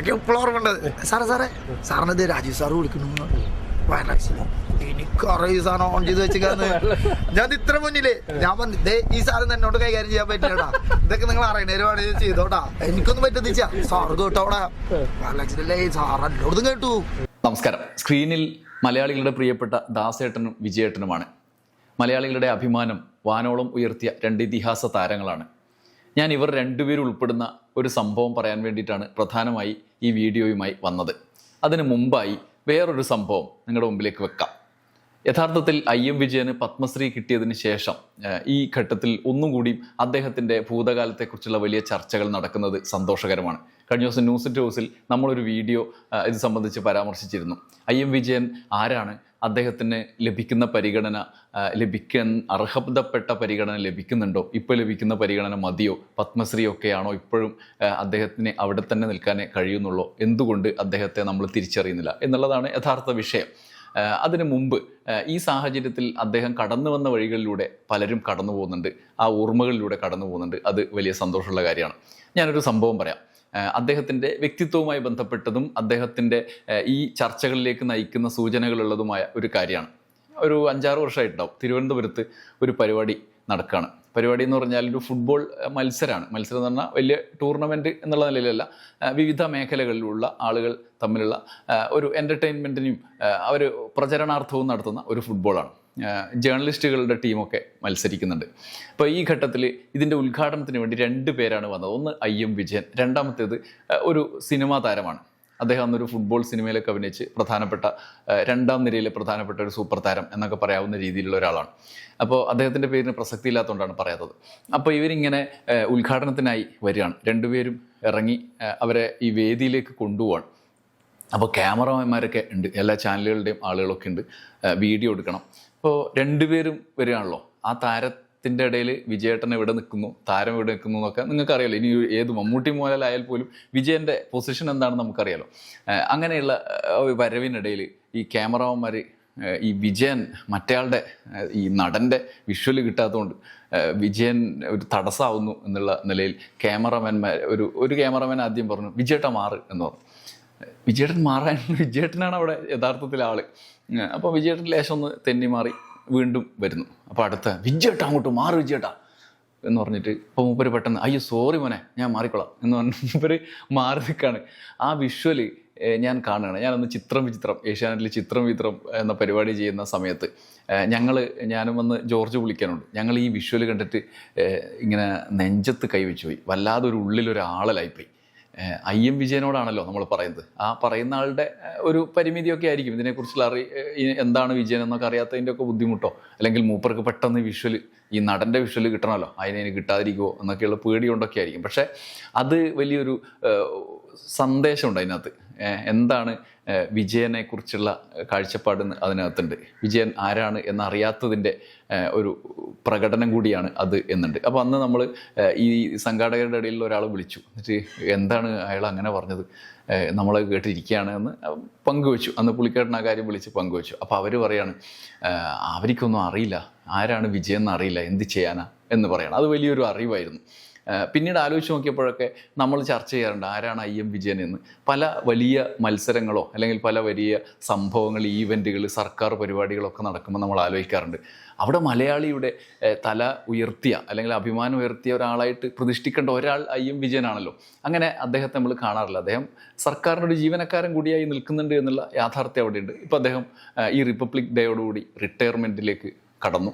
എനിക്ക് ഇപ്പോഴും ഓർമ്മയുണ്ട്. സാറേ സാറേ സാറിന് രാജീവ് സാറ് വിളിക്കുന്നു. ഓൺ ചെയ്ത് വെച്ചിക്കാന്ന്. ഞാൻ ഇത്ര മുന്നിലേ. ഞാൻ ഈ സാധനം എന്നോട് കൈകാര്യം ചെയ്യാൻ പറ്റില്ലടാ. ഇതൊക്കെ നിങ്ങൾ അറിയണേരുമാണ് ചെയ്തോടാ എനിക്കൊന്നും പറ്റുന്നില്ല. സാറ് കേട്ടോടാ വയനാട്ടിലല്ലേ സാർ എന്നോടതും കേട്ടു. നമസ്കാരം. സ്ക്രീനിൽ മലയാളികളുടെ പ്രിയപ്പെട്ട ദാസേട്ടനും വിജയേട്ടനുമാണ്. മലയാളികളുടെ അഭിമാനം വാനോളം ഉയർത്തിയ രണ്ട് ഇതിഹാസ താരങ്ങളാണ്. ഞാൻ ഇവർ രണ്ടുപേരും ഉൾപ്പെടുന്ന ഒരു സംഭവം പറയാൻ വേണ്ടിയിട്ടാണ് പ്രധാനമായി ഈ വീഡിയോയുമായി വന്നത്. അതിനു മുമ്പായി വേറൊരു സംഭവം നിങ്ങളുടെ മുമ്പിലേക്ക് വെക്കാം. യഥാർത്ഥത്തിൽ ഐ എം വിജയന് പത്മശ്രീ കിട്ടിയതിന് ശേഷം ഈ ഘട്ടത്തിൽ ഒന്നും കൂടി അദ്ദേഹത്തിന്റെ ഭൂതകാലത്തെക്കുറിച്ചുള്ള വലിയ ചർച്ചകൾ നടക്കുന്നത് സന്തോഷകരമാണ്. കഴിഞ്ഞ ദിവസം ന്യൂസ് ടോസിൽ നമ്മളൊരു വീഡിയോ ഇത് സംബന്ധിച്ച് പരാമർശിച്ചിരുന്നു. ഐ എം വിജയൻ ആരാണ്? അദ്ദേഹത്തിന് ലഭിക്കുന്ന പരിഗണന ലഭിക്കാൻ അർഹതപ്പെട്ട പരിഗണന ലഭിക്കുന്നുണ്ടോ? ഇപ്പോൾ ലഭിക്കുന്ന പരിഗണന മതിയോ? പത്മശ്രീ ഒക്കെയാണോ ഇപ്പോഴും അദ്ദേഹത്തിന് അവിടെ തന്നെ നിൽക്കാനേ കഴിയുന്നുള്ളൂ? എന്തുകൊണ്ട് അദ്ദേഹത്തെ നമ്മൾ തിരിച്ചറിയുന്നില്ല? എന്നുള്ളതാണ് യഥാർത്ഥ വിഷയം. അതിനു മുമ്പ് ഈ സാഹചര്യത്തിൽ അദ്ദേഹം കടന്നു വന്ന വഴികളിലൂടെ പലരും കടന്നു പോകുന്നുണ്ട് ആ ഓർമ്മകളിലൂടെ കടന്നു പോകുന്നുണ്ട് അത് വലിയ സന്തോഷമുള്ള കാര്യമാണ്. ഞാനൊരു സംഭവം പറയാം. അദ്ദേഹത്തിന്റെ വ്യക്തിത്വവുമായി ബന്ധപ്പെട്ടതും അദ്ദേഹത്തിന്റെ ഈ ചർച്ചകളിലേക്ക് നയിക്കുന്ന സൂചനകളുള്ളതുമായ ഒരു കാര്യമാണ്. ഒരു അഞ്ചാറ് വർഷമായിട്ടുണ്ടാവും. തിരുവനന്തപുരത്ത് ഒരു പരിപാടി നടക്കുകയാണ് പരിപാടി എന്ന് പറഞ്ഞാൽ ഒരു ഫുട്ബോൾ മത്സരമാണ്. മത്സരം എന്ന് പറഞ്ഞാൽ വലിയ ടൂർണമെന്റ് എന്നുള്ള നിലയിലല്ല വിവിധ മേഖലകളിലുള്ള ആളുകൾ തമ്മിലുള്ള ഒരു എന്റർടൈൻമെന്റിനും അവർ പ്രചരണാർത്ഥവും നടത്തുന്ന ഒരു ഫുട്ബോളാണ് ജേർണലിസ്റ്റുകളുടെ ടീമൊക്കെ മത്സരിക്കുന്നുണ്ട്. അപ്പോൾ ഈ ഘട്ടത്തിൽ ഇതിന്റെ ഉദ്ഘാടനത്തിന് വേണ്ടി രണ്ട് പേരാണ് വന്നത്. ഒന്ന് ഐ എം വിജയൻ രണ്ടാമത്തേത് ഒരു സിനിമാ താരമാണ്. അദ്ദേഹം അന്നൊരു ഫുട്ബോൾ സിനിമയിലൊക്കെ അഭിനയിച്ച് പ്രധാനപ്പെട്ട രണ്ടാം നിരയിലെ പ്രധാനപ്പെട്ട ഒരു സൂപ്പർ താരം എന്നൊക്കെ പറയാവുന്ന രീതിയിലുള്ള ഒരാളാണ്. അപ്പോൾ അദ്ദേഹത്തിന്റെ പേരിന് പ്രസക്തി ഇല്ലാത്തതുകൊണ്ടാണ് പറയാത്തത്. അപ്പോൾ ഇവരിങ്ങനെ ഉദ്ഘാടനത്തിനായി വരികയാണ്. രണ്ടുപേരും ഇറങ്ങി അവരെ ഈ വേദിയിലേക്ക് കൊണ്ടുപോവാണ്. അപ്പോൾ ക്യാമറമാന്മാരൊക്കെ ഉണ്ട്. എല്ലാ ചാനലുകളുടെയും ആളുകളൊക്കെ ഉണ്ട്. വീഡിയോ എടുക്കണം. അപ്പോൾ രണ്ടുപേരും വരികയാണല്ലോ. ആ താരത്തിന്റെ ഇടയിൽ വിജയേട്ടൻ എവിടെ നിൽക്കുന്നു? താരം എവിടെ നിൽക്കുന്നു എന്നൊക്കെ നിങ്ങൾക്ക് അറിയാലോ ഇനി ഏത് മമ്മൂട്ടി മോഹൻലാലായാൽ പോലും വിജയന്റെ പൊസിഷൻ എന്താണെന്ന് നമുക്കറിയാലോ. അങ്ങനെയുള്ള വരവിനിടയിൽ ഈ ക്യാമറമാന്മാർ ഈ വിജയൻ മറ്റേയാളുടെ ഈ നടന്റെ വിഷ്വൽ കിട്ടാത്തതുകൊണ്ട് വിജയൻ ഒരു തടസ്സമാവുന്നു എന്നുള്ള നിലയിൽ ക്യാമറമാൻ ഒരു ഒരു ക്യാമറമാൻ ആദ്യം പറഞ്ഞു വിജയേട്ട മാറ് എന്ന് പറഞ്ഞു. വിജയേട്ടൻ മാറാൻ വിജയേട്ടനാണ് അവിടെ യഥാർത്ഥത്തിൽ ആൾ. അപ്പോൾ വിജയേട്ടൻ ലേശം ഒന്ന് തെന്നി മാറി വീണ്ടും വരുന്നു. അപ്പോൾ അടുത്ത വിജയേട്ട അങ്ങോട്ട് മാറി വിജയേട്ടാ എന്ന് പറഞ്ഞിട്ട് ഇപ്പോൾ മൂപ്പര് പെട്ടെന്ന് അയ്യോ സോറി മോനെ ഞാൻ മാറിക്കൊള്ളാം എന്ന് പറഞ്ഞ് മൂപ്പര് മാറി നിൽക്കുകയാണ് ആ വിഷ്വൽ ഞാൻ കാണുകയാണ്. ഞാനൊന്ന് ചിത്രം വിചിത്രം ഏഷ്യാനെറ്റിൽ ചിത്രം വിചിത്രം എന്ന പരിപാടി ചെയ്യുന്ന സമയത്ത് ഞങ്ങൾ ഞാനും വന്ന് ജോർജ് വിളിക്കാനുണ്ട് ഞങ്ങൾ ഈ വിഷ്വൽ കണ്ടിട്ട് ഇങ്ങനെ നെഞ്ചത്ത് കൈവച്ചു പോയി വല്ലാതെ ഒരു ഐ എം വിജയനോടാണല്ലോ നമ്മൾ പറയുന്നത്. ആ പറയുന്ന ആളുടെ ഒരു പരിമിതിയൊക്കെ ആയിരിക്കും. ഇതിനെക്കുറിച്ചുള്ള അറി എന്താണ് വിജയൻ എന്നൊക്കെ അറിയാത്തതിന്റെ ഒക്കെ ബുദ്ധിമുട്ടോ? അല്ലെങ്കിൽ മൂപ്പർക്ക് പെട്ടെന്ന് വിഷ്വൽ ഈ നടന്റെ വിഷ്വൽ കിട്ടണമല്ലോ? അതിനെ കിട്ടാതിരിക്കുമോ എന്നൊക്കെയുള്ള പേടി കൊണ്ടൊക്കെ ആയിരിക്കും. പക്ഷേ അത് വലിയൊരു സന്ദേശമുണ്ട് അതിനകത്ത്. എന്താണ് വിജയനെ കുറിച്ചുള്ള കാഴ്ചപ്പാട് അതിനകത്തുണ്ട്. വിജയൻ ആരാണ് എന്നറിയാത്തതിന്റെ ഒരു പ്രകടനം കൂടിയാണ് അത് എന്നുണ്ട്. അപ്പോൾ അന്ന് നമ്മൾ ഈ സംഘാടകരുടെ ഇടയിൽ ഒരാൾ വിളിച്ചു. എന്നിട്ട് എന്താണ് അയാൾ അങ്ങനെ പറഞ്ഞത്? നമ്മളെ കേട്ടിരിക്കുകയാണ് എന്ന് പങ്കുവെച്ചു. അന്ന് പുള്ളിക്കാരൻ ആ കാര്യം വിളിച്ച് പങ്കുവെച്ചു. അപ്പോൾ അവർ പറയാണ് അവർക്കൊന്നും അറിയില്ല. ആരാണ് വിജയൻ എന്ന് അറിയില്ല. എന്ത് ചെയ്യാനാ എന്ന് പറയണം. അത് വലിയൊരു അറിവായിരുന്നു. പിന്നീട് ആലോചിച്ച് നോക്കിയപ്പോഴൊക്കെ നമ്മൾ ചർച്ച ചെയ്യാറുണ്ട് ആരാണ് ഐ എം വിജയൻ എന്ന്. പല വലിയ മത്സരങ്ങളോ അല്ലെങ്കിൽ പല വലിയ സംഭവങ്ങൾ ഈവന്റുകൾ സർക്കാർ പരിപാടികളൊക്കെ നടക്കുമ്പോൾ നമ്മൾ ആലോചിക്കാറുണ്ട്. അവിടെ മലയാളിയുടെ തല ഉയർത്തിയ അല്ലെങ്കിൽ അഭിമാനം ഉയർത്തിയ ഒരാളായിട്ട് പ്രതിഷ്ഠിക്കേണ്ട ഒരാൾ ഐ എം വിജയനാണല്ലോ അങ്ങനെ അദ്ദേഹത്തെ നമ്മൾ കാണാറില്ല. അദ്ദേഹം സർക്കാരിന്റെ ഒരു ജീവനക്കാരൻ കൂടിയായി നിൽക്കുന്നുണ്ട് എന്നുള്ള യാഥാർത്ഥ്യം അവിടെയുണ്ട്. ഇപ്പോൾ അദ്ദേഹം ഈ റിപ്പബ്ലിക് ഡേയോടുകൂടി റിട്ടയർമെന്റിലേക്ക് കടന്നു.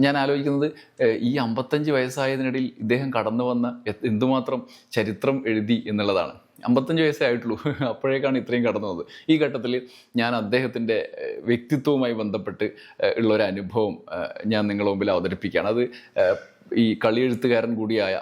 ഞാൻ ആലോചിക്കുന്നത് ഈ അമ്പത്തഞ്ച് വയസ്സായതിനിടയിൽ ഇദ്ദേഹം കടന്നു വന്ന എന്തുമാത്രം ചരിത്രം എഴുതി എന്നുള്ളതാണ്. അമ്പത്തഞ്ച് വയസ്സേ ആയിട്ടുള്ളൂ. അപ്പോഴേക്കാണ് ഇത്രയും കടന്നു വന്നത്. ഈ ഘട്ടത്തിൽ ഞാൻ അദ്ദേഹത്തിന്റെ വ്യക്തിത്വവുമായി ബന്ധപ്പെട്ട് ഉള്ള ഒരു അനുഭവം ഞാൻ നിങ്ങളുടെ മുമ്പിൽ അവതരിപ്പിക്കുകയാണ്. അത് ഈ കളിയെഴുത്തുകാരൻ കൂടിയായ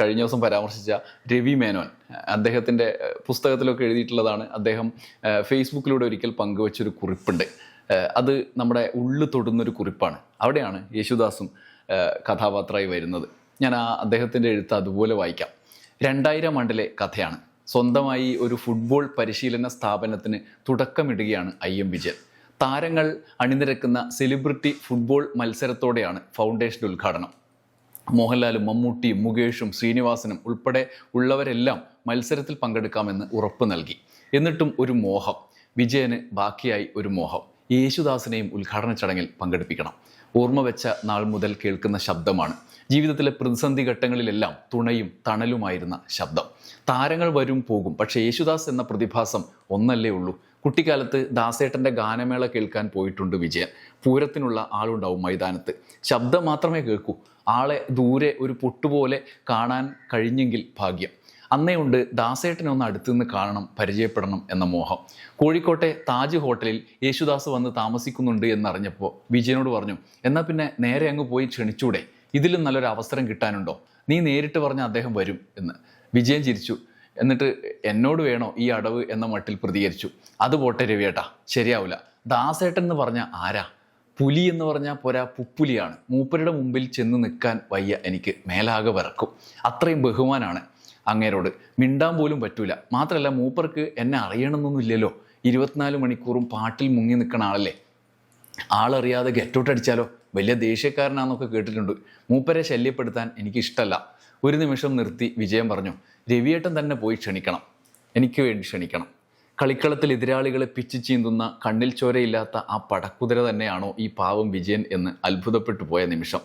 കഴിഞ്ഞ ദിവസം പരാമർശിച്ച രവി മേനോൻ അദ്ദേഹത്തിന്റെ പുസ്തകത്തിലൊക്കെ എഴുതിയിട്ടുള്ളതാണ്. അദ്ദേഹം ഫേസ്ബുക്കിലൂടെ ഒരിക്കൽ പങ്കുവച്ചൊരു കുറിപ്പുണ്ട്. അത് നമ്മുടെ ഉള്ളു തൊടുന്നൊരു കുറിപ്പാണ്. അവിടെയാണ് യേശുദാസും കഥാപാത്രമായി വരുന്നത്. ഞാൻ ആ അദ്ദേഹത്തിന്റെ എഴുത്ത് അതുപോലെ വായിക്കാം. രണ്ടായിരം ആണ്ടിലെ കഥയാണ്. സ്വന്തമായി ഒരു ഫുട്ബോൾ പരിശീലന സ്ഥാപനത്തിന് തുടക്കമിടുകയാണ് ഐ എം വിജയൻ. താരങ്ങൾ അണിനിരക്കുന്ന സെലിബ്രിറ്റി ഫുട്ബോൾ മത്സരത്തോടെയാണ് ഫൗണ്ടേഷൻ ഉദ്ഘാടനം. മോഹൻലാലും മമ്മൂട്ടിയും മുകേഷും ശ്രീനിവാസനും ഉൾപ്പെടെ ഉള്ളവരെല്ലാം മത്സരത്തിൽ പങ്കെടുക്കാമെന്ന് ഉറപ്പ് നൽകി. എന്നിട്ടും ഒരു മോഹം. വിജയന് ബാക്കിയായി ഒരു മോഹം. യേശുദാസിനെയും ഉദ്ഘാടന ചടങ്ങിൽ പങ്കെടുപ്പിക്കണം. ഓർമ്മ വെച്ച നാൾ മുതൽ കേൾക്കുന്ന ശബ്ദമാണ്. ജീവിതത്തിലെ പ്രതിസന്ധി ഘട്ടങ്ങളിലെല്ലാം തുണയും തണലുമായിരുന്ന ശബ്ദം. താരങ്ങൾ വരും പോകും പക്ഷേ യേശുദാസ് എന്ന പ്രതിഭാസം ഒന്നല്ലേ ഉള്ളൂ. കുട്ടിക്കാലത്ത് ദാസേട്ടന്റെ ഗാനമേള കേൾക്കാൻ പോയിട്ടുണ്ട് വിജയൻ. പൂരത്തിനുള്ള ആളുണ്ടാവും മൈതാനത്ത്. ശബ്ദം മാത്രമേ കേൾക്കൂ. ആളെ ദൂരെ ഒരു പൊട്ടുപോലെ കാണാൻ കഴിഞ്ഞെങ്കിൽ ഭാഗ്യം. അന്നേ ഉണ്ട് ദാസേട്ടനെ ഒന്ന് അടുത്തു നിന്ന് കാണണം പരിചയപ്പെടണം എന്ന മോഹം. കോഴിക്കോട്ടെ താജ് ഹോട്ടലിൽ യേശുദാസ് വന്ന് താമസിക്കുന്നുണ്ട് എന്നറിഞ്ഞപ്പോൾ വിജയനോട് പറഞ്ഞു എന്നാൽ പിന്നെ നേരെ അങ്ങ് പോയി ക്ഷണിച്ചൂടെ? ഇതിലും നല്ലൊരു അവസരം കിട്ടാനുണ്ടോ? നീ നേരിട്ട് പറഞ്ഞ അദ്ദേഹം വരും എന്ന്. വിജയൻ ചിരിച്ചു. എന്നിട്ട് എന്നോട് വേണോ ഈ അടവ്? എന്ന മട്ടിൽ പ്രതികരിച്ചു. അത് പോട്ടെ രവിയേട്ടാ ശരിയാവില്ല ദാസേട്ടൻ എന്ന് പറഞ്ഞ ആരാ? പുലി എന്ന് പറഞ്ഞാൽ പോരാ പുപ്പുലിയാണ്. മൂപ്പരുടെ മുമ്പിൽ ചെന്ന് നിൽക്കാൻ വയ്യ എനിക്ക് മേലാകെ വിറക്കും. അത്രയും ബഹുമാനാണ്. അങ്ങേരോട് മിണ്ടാൻ പോലും പറ്റൂല. മാത്രമല്ല മൂപ്പർക്ക് എന്നെ അറിയണമെന്നൊന്നുമില്ലല്ലോ. ഇരുപത്തിനാല് മണിക്കൂറും പാട്ടിൽ മുങ്ങി നിൽക്കണ ആളല്ലേ? ആളറിയാതെ ഗെറ്റൗട്ട് അടിച്ചാലോ? വലിയ ദേഷ്യക്കാരനാന്നൊക്കെ കേട്ടിട്ടുണ്ട്. മൂപ്പരെ ശല്യപ്പെടുത്താൻ എനിക്കിഷ്ടമല്ല ഒരു നിമിഷം നിർത്തി വിജയം പറഞ്ഞു രവിയേട്ടൻ തന്നെ പോയി ക്ഷണിക്കണം. എനിക്ക് വേണ്ടി ക്ഷണിക്കണം. കളിക്കളത്തിൽ എതിരാളികളെ പിച്ചു ചീന്തുന്ന കണ്ണിൽ ചോരയില്ലാത്ത ആ പടക്കുതിര തന്നെയാണോ ഈ പാവം വിജയൻ എന്ന് അത്ഭുതപ്പെട്ടു പോയ നിമിഷം.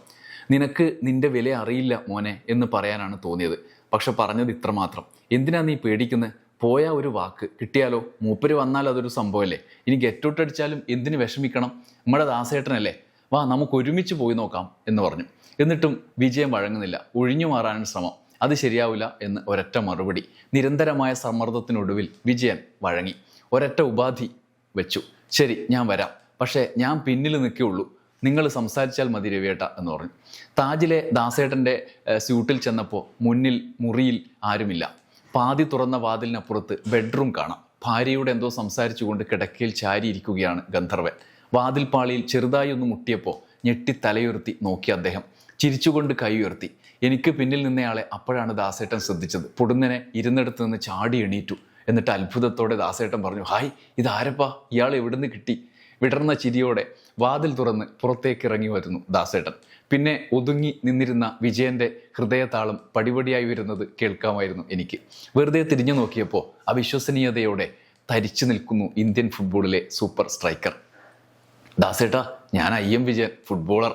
നിനക്ക് നിന്റെ വില അറിയില്ല മോനെ എന്ന് പറയാനാണ് തോന്നിയത്. പക്ഷെ പറഞ്ഞത് ഇത്രമാത്രം എന്തിനാ നീ പേടിക്കുന്നത് പോയ ഒരു വാക്ക് കിട്ടിയാലോ? മൂപ്പര് വന്നാൽ അതൊരു സംഭവമല്ലേ ഇനി ഗെറ്റൗട്ട് അടിച്ചാലും എന്തിന് വിഷമിക്കണം? നമ്മുടെ ദാസേട്ടനല്ലേ? വാ നമുക്ക് ഒരുമിച്ച് പോയി നോക്കാം എന്ന് പറഞ്ഞു. എന്നിട്ടും വിജയം വഴങ്ങുന്നില്ല. ഒഴിഞ്ഞു മാറാനും ശ്രമം. അത് ശരിയാവില്ല എന്ന് ഒരൊറ്റ മറുപടി. നിരന്തരമായ സമ്മർദ്ദത്തിനൊടുവിൽ വിജയൻ വഴങ്ങി. ഒരൊറ്റ ഉപാധി വെച്ചു. ശരി ഞാൻ വരാം. പക്ഷേ ഞാൻ പിന്നിൽ നിൽക്കുകയുള്ളൂ. നിങ്ങൾ സംസാരിച്ചാൽ മതി രവിയേട്ട എന്ന് പറഞ്ഞു. താജിലെ ദാസേട്ടന്റെ സ്യൂട്ടിൽ ചെന്നപ്പോൾ മുന്നിൽ മുറിയിൽ ആരുമില്ല. പാതി തുറന്ന വാതിലിനപ്പുറത്ത് ബെഡ്റൂം കാണാം. ഭാര്യയോട് എന്തോ സംസാരിച്ചുകൊണ്ട് കിടക്കയിൽ ചാരിയിരിക്കുകയാണ് ഗന്ധർവൻ. വാതിൽപ്പാളിയിൽ ചെറുതായി ഒന്ന് മുട്ടിയപ്പോൾ ഞെട്ടി തലയുയർത്തി നോക്കി അദ്ദേഹം. ചിരിച്ചുകൊണ്ട് കൈ ഉയർത്തി എനിക്ക് പിന്നിൽ നിന്നയാളെ അപ്പോഴാണ് ദാസേട്ടൻ ശ്രദ്ധിച്ചത്. പൊടുന്നനെ ഇരുന്നിടത്ത് നിന്ന് ചാടി എണീറ്റു. എന്നിട്ട് അത്ഭുതത്തോടെ ദാസേട്ടൻ പറഞ്ഞു ഹായ് ഇതാരപ്പാ? ഇയാൾ എവിടുന്ന് കിട്ടി? വിടർന്ന ചിരിയോടെ വാതിൽ തുറന്ന് പുറത്തേക്ക് ഇറങ്ങി വരുന്നു ദാസേട്ടൻ. പിന്നെ ഒതുങ്ങി നിന്നിരുന്ന വിജയന്റെ ഹൃദയതാളം പടിപടിയായി വരുന്നത് കേൾക്കാമായിരുന്നു എനിക്ക്. വെറുതെ തിരിഞ്ഞു നോക്കിയപ്പോൾ അവിശ്വസനീയതയോടെ തരിച്ചു നിൽക്കുന്നു ഇന്ത്യൻ ഫുട്ബോളിലെ സൂപ്പർ സ്ട്രൈക്കർ ദാസേട്ടാ ഞാൻ ഐ എം വിജയൻ ഫുട്ബോളർ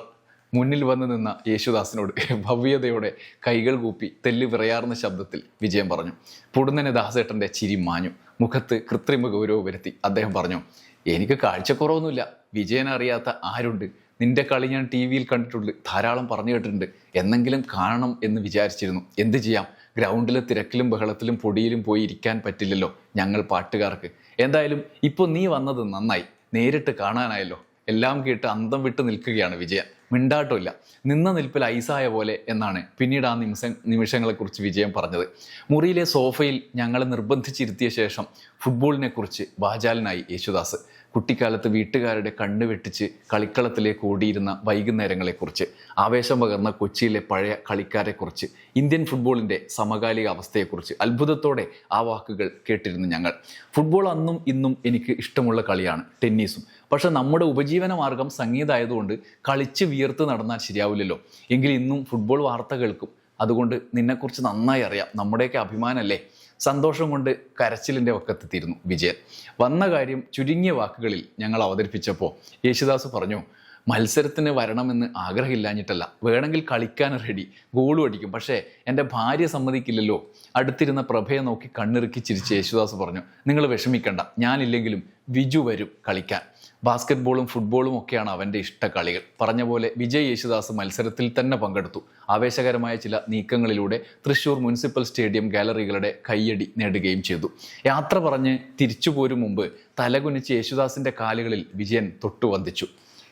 മുന്നിൽ വന്നു നിന്ന യേശുദാസിനോട് ഭവ്യതയോടെ കൈകൾ കൂപ്പി തെല്ല് വിറയാർന്ന ശബ്ദത്തിൽ വിജയം പറഞ്ഞു. പൊടുന്നനെ ദാസേട്ടന്റെ ചിരി മാഞ്ഞു. മുഖത്ത് കൃത്രിമ ഗൗരവം വരുത്തി അദ്ദേഹം പറഞ്ഞു എനിക്ക് കാഴ്ചക്കുറവൊന്നുമില്ല. വിജയൻ അറിയാത്ത ആരുണ്ട്? നിന്റെ കളി ഞാൻ ടി വിയിൽ കണ്ടിട്ടുണ്ട്. ധാരാളം പറഞ്ഞു കേട്ടിട്ടുണ്ട്. എന്നെങ്കിലും കാണണം എന്ന് വിചാരിച്ചിരുന്നു. എന്ത് ചെയ്യാം? ഗ്രൗണ്ടിലെ തിരക്കിലും ബഹളത്തിലും പൊടിയിലും പോയി ഇരിക്കാൻ പറ്റില്ലല്ലോ ഞങ്ങൾ പാട്ടുകാർക്ക്. എന്തായാലും ഇപ്പോൾ നീ വന്നത് നന്നായി. നേരിട്ട് കാണാനായല്ലോ. എല്ലാം കേട്ട് അന്തം വിട്ട് നിൽക്കുകയാണ് വിജയൻ. മിണ്ടാട്ടമില്ല. നിന്ന നിൽപ്പിൽ ഐസായ പോലെ എന്നാണ് പിന്നീട് ആ നിമിഷ നിമിഷങ്ങളെക്കുറിച്ച് വിജയം പറഞ്ഞത്. മുറിയിലെ സോഫയിൽ ഞങ്ങളെ നിർബന്ധിച്ചിരുത്തിയ ശേഷം ഫുട്ബോളിനെക്കുറിച്ച് വാചാലനായി യേശുദാസ്. കുട്ടിക്കാലത്ത് വീട്ടുകാരുടെ കണ്ണ് വെട്ടിച്ച് കളിക്കളത്തിലേക്ക് ഓടിയിരുന്ന വൈകുന്നേരങ്ങളെക്കുറിച്ച് ആവേശം പകർന്ന കൊച്ചിയിലെ പഴയ കളിക്കാരെക്കുറിച്ച് ഇന്ത്യൻ ഫുട്ബോളിന്റെ സമകാലിക അവസ്ഥയെക്കുറിച്ച് അത്ഭുതത്തോടെ ആ വാക്കുകൾ കേട്ടിരുന്നു ഞങ്ങൾ. ഫുട്ബോൾ അന്നും ഇന്നും എനിക്ക് ഇഷ്ടമുള്ള കളിയാണ് ടെന്നീസും. പക്ഷെ നമ്മുടെ ഉപജീവന മാർഗം സംഗീതമായതുകൊണ്ട് കളിച്ച് വിയർത്ത് നടന്നാൽ ശരിയാവില്ലല്ലോ. എങ്കിൽ ഇന്നും ഫുട്ബോൾ വാർത്ത കേൾക്കും അതുകൊണ്ട് നിന്നെക്കുറിച്ച് നന്നായി അറിയാം. നമ്മുടെയൊക്കെ അഭിമാനമല്ലേ സന്തോഷം കൊണ്ട് കരച്ചിലിന്റെ ഒക്കത്തെത്തിയിരുന്നു വിജയൻ. വന്ന കാര്യം ചുരുങ്ങിയ വാക്കുകളിൽ ഞങ്ങൾ അവതരിപ്പിച്ചപ്പോൾ യേശുദാസ് പറഞ്ഞു മത്സരത്തിന് വരണമെന്ന് ആഗ്രഹമില്ലാഞ്ഞിട്ടല്ല. വേണമെങ്കിൽ കളിക്കാൻ റെഡി ഗോളും അടിക്കും. പക്ഷേ എന്റെ ഭാര്യ സമ്മതിക്കില്ലല്ലോ. അടുത്തിരുന്ന പ്രഭയെ നോക്കി കണ്ണിറുക്കി ചിരിച്ച് യേശുദാസ് പറഞ്ഞു നിങ്ങൾ വിഷമിക്കണ്ട. ഞാനില്ലെങ്കിലും വിജു വരും കളിക്കാൻ. ബാസ്കറ്റ്ബോളും ഫുട്ബോളും ഒക്കെയാണ് അവന്റെ ഇഷ്ട കളികൾ. പറഞ്ഞ പോലെ വിജയ് യേശുദാസ് മത്സരത്തിൽ തന്നെ പങ്കെടുത്തു. ആവേശകരമായ ചില നീക്കങ്ങളിലൂടെ തൃശൂർ മുനിസിപ്പൽ സ്റ്റേഡിയം ഗാലറികളുടെ കയ്യടി നേടുകയും ചെയ്തു. യാത്ര പറഞ്ഞ് തിരിച്ചു പോരും മുമ്പ് തലകുനിച്ച് യേശുദാസിന്റെ കാലുകളിൽ വിജയൻ തൊട്ടുവന്ദിച്ചു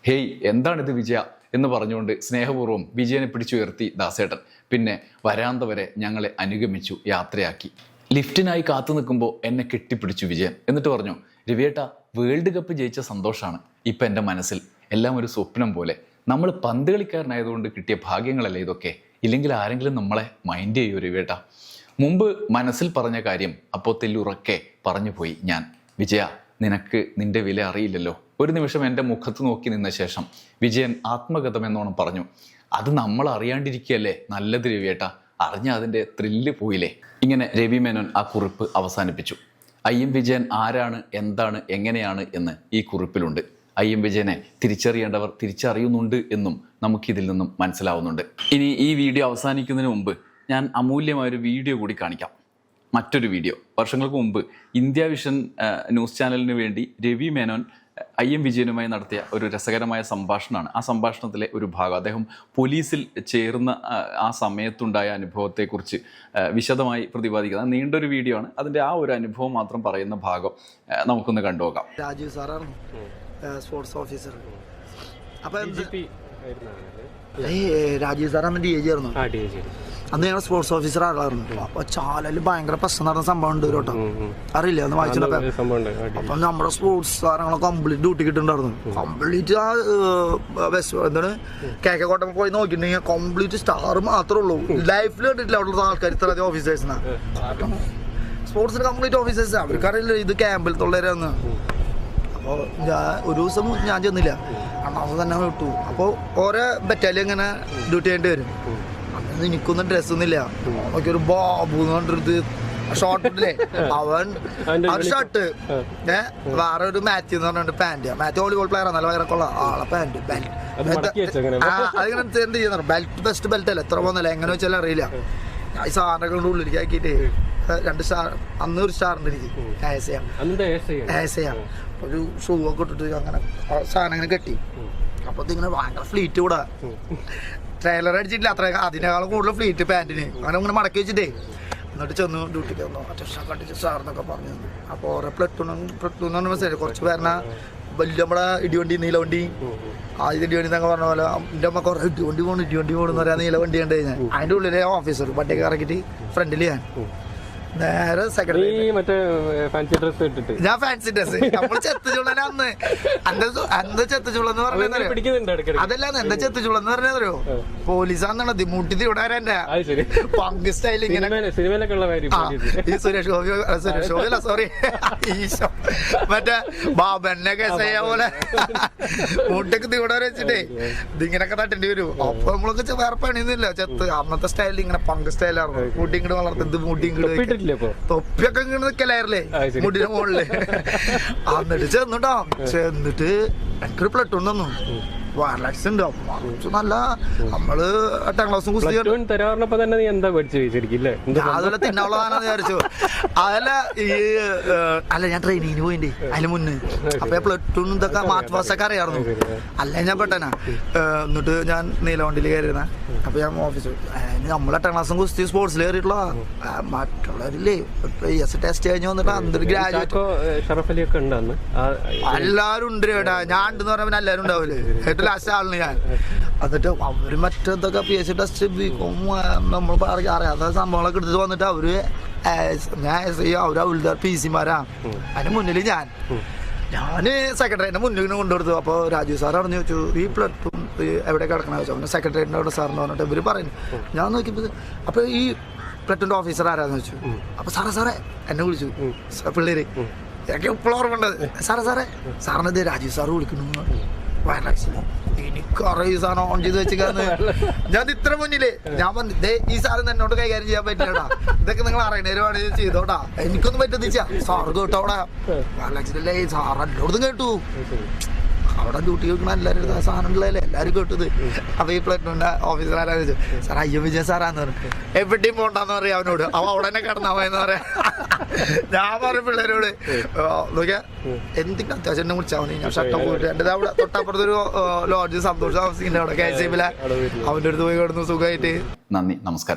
ഹേയ് എന്താണിത് വിജയ? എന്ന് പറഞ്ഞുകൊണ്ട് സ്നേഹപൂർവം വിജയനെ പിടിച്ചുയർത്തി ദാസേട്ടൻ. പിന്നെ വരാന്ത വരെ ഞങ്ങളെ അനുഗമിച്ചു യാത്രയാക്കി. ലിഫ്റ്റിനായി കാത്തു നിൽക്കുമ്പോൾ എന്നെ കെട്ടിപ്പിടിച്ചു വിജയൻ. എന്നിട്ട് പറഞ്ഞു രവിയേട്ട വേൾഡ് കപ്പ് ജയിച്ച സന്തോഷമാണ് ഇപ്പം എന്റെ മനസ്സിൽ. എല്ലാം ഒരു സ്വപ്നം പോലെ. നമ്മൾ പന്ത് കളിക്കാരനായതുകൊണ്ട് കിട്ടിയ ഭാഗ്യങ്ങളല്ലേ ഇതൊക്കെ? ഇല്ലെങ്കിൽ ആരെങ്കിലും നമ്മളെ മൈൻഡ് ചെയ്യൂ രവിയേട്ട മുമ്പ് മനസ്സിൽ പറഞ്ഞ കാര്യം അപ്പോൾ തെല്ലുറക്കെ പറഞ്ഞു പോയി ഞാൻ. വിജയ നിനക്ക് നിന്റെ വില അറിയില്ലല്ലോ. ഒരു നിമിഷം എന്റെ മുഖത്ത് നോക്കി നിന്ന ശേഷം വിജയൻ ആത്മഗതമെന്നോണം പറഞ്ഞു. അത് നമ്മൾ അറിയാണ്ടിരിക്കുകയല്ലേ? നല്ലത് രവിയേട്ട അറിഞ്ഞ അതിന്റെ ത്രില്ല് പോയില്ലേ? ഇങ്ങനെ രവി മേനോൻ ആ കുറിപ്പ് അവസാനിപ്പിച്ചു. ഐ എം വിജയൻ ആരാണ് എന്താണ് എങ്ങനെയാണ് എന്ന് ഈ കുറിപ്പിലുണ്ട്. ഐ എം വിജയനെ തിരിച്ചറിയേണ്ടവർ തിരിച്ചറിയുന്നുണ്ട് എന്നും നമുക്കിതിൽ നിന്നും മനസ്സിലാവുന്നുണ്ട്. ഇനി ഈ വീഡിയോ അവസാനിക്കുന്നതിന് മുമ്പ് ഞാൻ അമൂല്യമായൊരു വീഡിയോ കൂടി കാണിക്കാം. മറ്റൊരു വീഡിയോ. വർഷങ്ങൾക്ക് മുമ്പ് ഇന്ത്യ വിഷൻ ന്യൂസ് ചാനലിന് വേണ്ടി രവി മേനോൻ ഐ എം വിജയനുമായി നടത്തിയ ഒരു രസകരമായ സംഭാഷണമാണ്. ആ സംഭാഷണത്തിലെ ഒരു ഭാഗം. അദ്ദേഹം പോലീസിൽ ചേർന്ന ആ, സമയത്തുണ്ടായ അനുഭവത്തെക്കുറിച്ച് വിശദമായി വിശദമായി പ്രതിപാദിക്കുന്നത് നീണ്ടൊരു വീഡിയോ ആണ്. അതിന്റെ ആ ഒരു അനുഭവം മാത്രം പറയുന്ന ഭാഗം നമുക്കൊന്ന് കണ്ടുപോകാം രാജീവ് സാറാണ്? Sports officer. അപ്പൊ രാജീവ് സാറാണ് ഡി എ ആയിരുന്നു? ആ ഡി ജി അന്ന് ഞങ്ങൾ സ്പോർട്സ് ഓഫീസർ ആളായിരുന്നു അപ്പൊ ചാലല് ഭയങ്കര പ്രശ്നം നടന്ന സംഭവം ഉണ്ട് ഒരു കേട്ടോ. അറിയില്ല? അന്ന് ഡി അപ്പൊ നമ്മുടെ സ്പോർട്സ് താരങ്ങളെ കംപ്ലീറ്റ് ഡ്യൂട്ടി കിട്ടുന്നുണ്ടായിരുന്നു. കംപ്ലീറ്റ് ആ വെസ്റ്റ് എന്താണ്? കേക്കോട്ടം പോയി നോക്കിയിട്ടുണ്ടെങ്കിൽ കംപ്ലീറ്റ് സ്റ്റാർ മാത്രമേ ഉള്ളൂ. ലൈഫിൽ കണ്ടിട്ടില്ല അവിടുത്തെ ആൾക്കാർ ഇത്ര അധികം ഓഫീസേഴ്സിനാ സ്പോർട്സിന് കംപ്ലീറ്റ് ഓഫീസേഴ്സ് അവർക്കറിയില്ല ഇത് ക്യാമ്പിലത്തുള്ളവരാന്ന് അപ്പോൾ ഞാൻ ഒരു ദിവസം ഞാൻ ചെന്നില്ല. അണ്ണാസം തന്നെ വിട്ടു അപ്പോൾ ഓരോ ബറ്റാലിയൻ ഇങ്ങനെ ഡ്യൂട്ടി ചെയ്യേണ്ടി വരും. എനിക്കൊന്നും ഡ്രസ്സൊന്നുമില്ല നോക്കി ഒരു ബാബു എന്ന് പറഞ്ഞിട്ട് ഷോർട്ട് ഇട്ടില്ലേ അവൻ ഷർട്ട് ഏ? വേറെ ഒരു മാത്യു എന്ന് പറഞ്ഞിട്ട് പാന്റ് മാത്യു വോളിബോൾ പ്ലെയർ നല്ല വയറൊക്കെയുള്ള ആളെ പാന്റ് ബെൽറ്റ് അതിങ്ങനെ എന്ത് ചെയ്യുന്ന? ബെൽറ്റ് ബെസ്റ്റ് ബെൽറ്റ് അല്ല? എത്ര പോകുന്നില്ല? എങ്ങനെ വെച്ചാലും അറിയില്ല. ഈ സാറിനൊക്കെ കൊണ്ട് ഉള്ളിലേക്ക് ആക്കിയിട്ട് രണ്ട് സ്റ്റാർ അന്ന് ഒരു സ്റ്റാറിന്റെ എനിക്ക്. ഒരു ഷൂ ഒക്കെ ഇട്ടിട്ട് അങ്ങനെ സാധനം ഇങ്ങനെ കെട്ടി. അപ്പൊ ഇതിങ്ങനെ ഭയങ്കര ഫ്ലീറ്റ് കൂടെ ട്രെയിലർ അടിച്ചിട്ടില്ല. അത്ര അതിനേക്കാളും കൂടുതൽ ഫ്ലീറ്റ് പാന്റിന് അങ്ങനെ ഇങ്ങനെ മടക്കി വെച്ചിട്ടേ. എന്നിട്ട് ചെന്ന് ഡ്യൂട്ടിക്ക് വന്നു. അത്യാവശ്യം കണ്ടിച്ച് സാറിനൊക്കെ പറഞ്ഞു. അപ്പോൾ ഓരോ പ്ലട്ടൂൺ പ്ലട്ടൂൺ എന്ന് പറഞ്ഞ മനസ്സിലായി? കുറച്ച് പേരണ വലിയ നമ്മുടെ ഇടിവണ്ടി നീലവണ്ടി. ആ ഇടിവണ്ടി എന്നൊക്കെ പറഞ്ഞ പോലെ എന്റെ അമ്മ കുറേ ഇടിവണ്ടി പോകണം ഇടിവണ്ടി പോകണമെന്ന് പറയാൻ നീലവണ്ടി ഉണ്ട് കഴിഞ്ഞാൽ അതിന്റെ ഉള്ളിലെ ഓഫീസർ വണ്ടിയൊക്കെ ഇറക്കിയിട്ട് ഫ്രണ്ടിൽ ഞാൻ. നേരെ സെക്രട്ടറി മറ്റേ ഫാൻസി ഡ്രസ് ഇട്ടിട്ട്. ഞാൻ ഫാൻസി ഡ്രസ് നമ്മൾ ചെത്ത് ചുള്ളനെ അന്ന് അന്ന് അന്ന് ചെത്ത് ചുള്ളെന്ന് അതെങ്ങനെ പറഞ്ഞാൽ പിടിക്കുന്നുണ്ട് ഇടയ്ക്കിടയ്ക്ക്. അതല്ല എന്താ ചെത്ത് ചുള്ളെന്ന് പറഞ്ഞോ പോലീസാന്നാണ് മുട്ടി തിവിടാരെന്റെ അത് ശരി. പങ്ക് സ്റ്റൈൽ ഇങ്ങനെ. ഈ സുരേഷ് ഗോപി സുരേഷ് ഗോപി അല്ല സോറി ഈശോ. മറ്റേ ബാബന്നെ കേസയ്യ പോലെ. മുട്ടക്ക് തിവിടാൻ വെച്ചിട്ടേ. ഇതിങ്ങനൊക്കെ തട്ടേണ്ടി വരും. അപ്പൊ നമ്മളൊക്കെ വേറെ പണിയൊന്നുമില്ല. ചെത്ത് അന്നത്തെ സ്റ്റൈലിൽ ഇങ്ങനെ പങ്ക് സ്റ്റൈലാണ് മുട്ടി ഇങ്ങോട്ട് വളർത്തുന്നത് മുട്ടി ഇങ്ങോട്ട് തൊപ്പിയൊക്കെ ഇങ്ങനെ നിക്കലായിരുന്നേ. മുടിയുടെ മുകളിൽ എന്നിട്ട് ചെന്നുട്ടോ. ചെന്നിട്ട് എനിക്കൊരു പ്ലട്ടൂൺ തന്നു. വാർലാക്സ് ഉണ്ട് അപ്പൊ നല്ല നമ്മൾ എട്ടാം ക്ലാസ് കുസ്തി തരാറിനപ്പോ തന്നെ നീ എന്താ പഠിച്ചു വെച്ചിരിക്കില്ലേ അതുപോലെ തിന്നാനുള്ളതാണെന്ന് വിചാരിച്ചു. അതല്ല ഈ അല്ല ഞാൻ ട്രെയിനിങ്ങിന് പോയിണ്ടേ അതിന് മുന്നേ. അപ്പൊ പ്ലട്ടൂൺ ഇതൊക്കെ മാർച്ച് പാസ് ഒക്കെ അറിയായിരുന്നു അല്ല ഞാൻ പെട്ടനാ എന്നിട്ട് ഞാൻ നീലവണ്ടിയിൽ കയറിയിരുന്ന. അപ്പൊ ഞാൻ ഓഫീസ് നമ്മൾ എട്ടാം ക്ലാസ് കുസ്തി സ്പോർട്സിൽ കയറിയിട്ടുള്ള മറ്റുള്ളവരില്ലേ എസ് ടെസ്റ്റ് കഴിഞ്ഞ് വന്നിട്ട് അന്തൊരു ഗ്രാജുവേറ്റ് ഒക്കെ ഉണ്ട് ഉണ്ട് ഞാൻ ഉണ്ടെന്ന് പറഞ്ഞാൽ എല്ലാരും ഉണ്ടാവില്ലേ ലാസ്റ്റ് ആളിന് ഞാൻ എന്നിട്ട് അവർ മറ്റേതൊക്കെ P S C test BCom നമ്മൾ പറ- അറിയാത്ത സംഭവങ്ങളൊക്കെ എടുത്തിട്ട് വന്നിട്ട് അവർ ഞാൻ എസ് ഐ അവർ അവരുടെ പി സിമാരാ അതിന് മുന്നിൽ ഞാൻ. ഞാൻ സെക്രട്ടറിന്റെ മുന്നിൽ കൊണ്ടുകൊടുത്തു അപ്പോൾ രാജു സാർ അറിഞ്ഞു ചോദിച്ചു ഈ പ്ലട്ടും എവിടെ കിടക്കണ ചോദിച്ചു അവന്റെ സെക്രട്ടറിന്റെ അവിടെ സാറിന് പറഞ്ഞിട്ട് ഇവർ പറയുന്നു ഞാൻ നോക്കിയപ്പോൾ അപ്പൊ ഈ പ്ലട്ടിന്റെ ഓഫീസർ ആരാന്ന് വെച്ചു അപ്പൊ സാറേ സാറേ എന്നെ വിളിച്ചു. പിള്ളേര്. എനിക്ക് ഇപ്പോൾ ഓർമ്മ ഉണ്ടത് സാറേ സാറേ സാറിന് രാജീവ് സാറ് വിളിക്കുന്നു. എനിക്കറിയാം സാധനം ഓൺ ചെയ്ത് വെച്ചിക്കാന്ന്. ഞാൻ ഇത് ഇത്ര മുന്നിൽ ഞാൻ പറഞ്ഞു ഈ സാധനം എന്നോട് കൈകാര്യം ചെയ്യാൻ പറ്റില്ലടാ. ഇതൊക്കെ നിങ്ങൾ അറിയണേരുമാണ് ചെയ്തോടാ. എനിക്കൊന്നും പറ്റുന്നില്ല. സാറ് കേട്ടോടാ സാർ എല്ലായിടത്തും കേട്ടു. അവിടെ ഡ്യൂട്ടി വെക്കണ എല്ലാവരും ആ സാധനം ഉള്ളതല്ലേ? എല്ലാവരും കേട്ടത്. അപ്പൊ ഈ പ്ലറ്റിന്റെ ഓഫീസർ ആരാ ചോദിച്ചു സാർ അയ്യോ വിജയ സാറാന്ന് പറഞ്ഞു. എവിടെയും പോണ്ടെന്ന് പറയും അവനോട്. അവ അവിടെ തന്നെ കിടന്നാ പോയെന്ന് പറയാ. ഞാൻ പറഞ്ഞ പിള്ളേരോട് നോക്കിയാ എന്തെങ്കിലും അത്യാവശ്യം വിളിച്ചാൽ മതി? ഞാൻ ഷട്ടം പോയിട്ട് എന്റെ അവിടെ തൊട്ടപ്പുറത്തൊരു ലോഡ്ജ് സന്തോഷം താമസിക്കുന്നുണ്ട് അവിടെ. കെ അവന്റെ അവന്റെ അടുത്ത് പോയി കിടന്നു സുഖമായിട്ട് നന്ദി നമസ്കാരം.